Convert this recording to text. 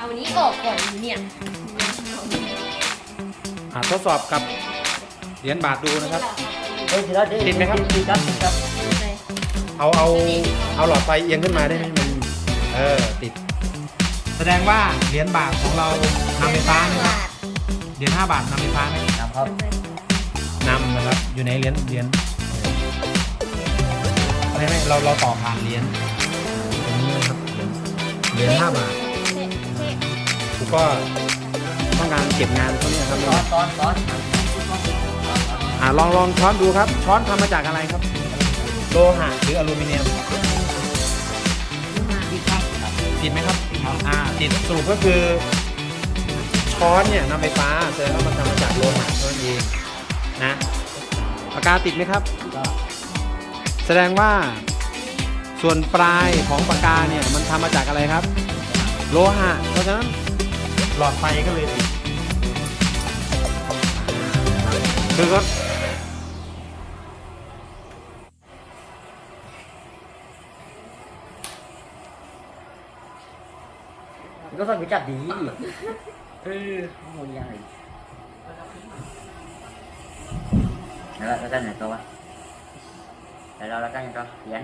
อันนี้ออกก่อนเนี่ยอ่าทดสอบกับเหรียญบาทดูนะครับ เฮ้ยทีละติดไหมครับ ติดครับติดครับเอาเอาเอาหลอดไฟเอียงขึ้นมาได้ไหมมันเออติด แสดงว่าเหรียญบาทของเรานำไฟฟ้าไหมครับเหรียญห้าบาทนำไฟฟ้าไหมนะครับนำนะครับ อยู่ในเหรียญเหรียญไม่ไม่เราเราต่อผ่านเหรียญตรงนี้นะครับเหรียญเหรียญห้าบาทผม ก็ต้องการเก็บงานเขาเนี่ยครับซ้อนซ้อนซ้อนอ่าลองลองช้อนดูครับ ช้อนทำมาจากอะไรครับ โลหะหรืออลูมิเนียมติดครับติดไหมครับอ่าติดสรุปก็คือ ช้อนเนี่ยนำไฟฟ้าแสดงว่ามันทำมาจากโลหะเท่านั้นเองนะปากกาติดไหมครับก็แสดงว่าส่วนปลายของปากกาเนี่ยมันทำมาจากอะไรครับ โลหะเพราะฉะนั้น หลอดไฟก็เลยติดคือก็ก็ต้องรู้จักดีเออโอ้ยยังไงแล้วแล้วกันไหนตัววะแล้วเราแล้วกันยังก็เขียน